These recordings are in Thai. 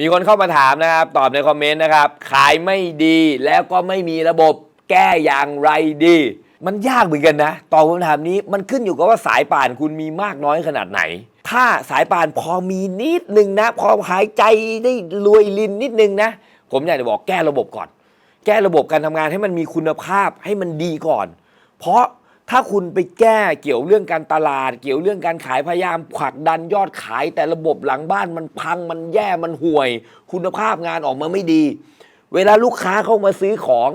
มีคนเข้ามาถามนะครับ ตอบในคอมเมนต์นะครับ ขายไม่ดีแล้วก็ไม่มีระบบแก้อย่างไรดี มันยากเหมือนกันนะ ตอบคำถามนี้มันขึ้นอยู่กับว่าสายป่านคุณมีมากน้อยขนาดไหน ถ้าสายป่านพอมีนิดนึงนะ พอหายใจได้รวยลินนิดนึงนะ ผมอยากจะบอกแก้ระบบก่อน แก้ระบบการทำงานให้มันมีคุณภาพให้มันดีก่อน เพราะ ถ้าคุณไปแก้เกี่ยวเรื่องการตลาด เกี่ยวเรื่องการขายพยายามผลักดันยอดขายแต่ระบบหลังบ้านมันพังมันแย่มันห่วย คุณภาพงานออกมาไม่ดี เวลาลูกค้าเข้ามาซื้อของ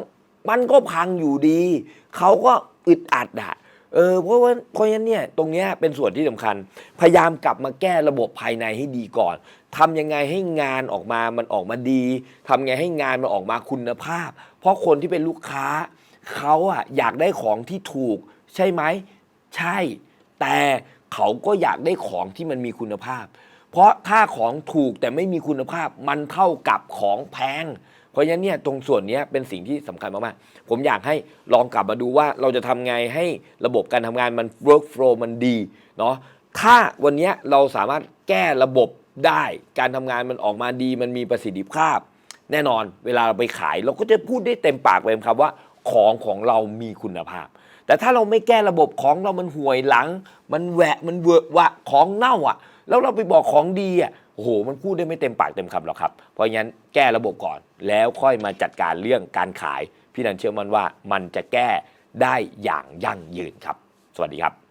มันก็พังอยู่ดี เขาก็อึดอัดอะเออเพราะว่าเพราะฉะนั้นเนี่ยตรงนี้เป็นส่วนที่สำคัญ พยายามกลับมาแก้ระบบภายในให้ดีก่อนทำยังไงให้งานออกมามันออกมาดีทำยังไงให้งานมันออกมาคุณภาพ เพราะคนที่เป็นลูกค้าเขาอะอยากได้ของที่ถูก ใช่ไหม ใช่ แต่เขาก็อยากได้ของที่มันมีคุณภาพ เพราะถ้าของถูกแต่ไม่มีคุณภาพมันเท่ากับของแพง เพราะฉะนั้นเนี่ยตรงส่วนนี้เป็นสิ่งที่สำคัญมากๆ ผมอยากให้ลองกลับมาดูว่าเราจะทำไงให้ระบบการทำงานมัน work flow มันดีเนาะถ้าวันนี้เราสามารถแก้ระบบได้การทำงานมันออกมาดีมันมีประสิทธิภาพ แน่นอนเวลาเราไปขายเราก็จะพูดได้เต็มปากเลยครับว่า ของของเรามีคุณภาพ แต่ถ้าเราไม่แก้ระบบของเรามันห่วยหลัง มันแหวะมันเวอะวะของเน่าอะ แล้วเราไปบอกของดีอะโอ้โห มันพูดได้ไม่เต็มปากเต็มคำหรอกครับ เพราะงั้นแก้ระบบก่อน แล้วค่อยมาจัดการเรื่องการขาย พี่นันเชื่อมั่นว่ามันจะแก้ได้อย่างยั่งยืนครับ สวัสดีครับ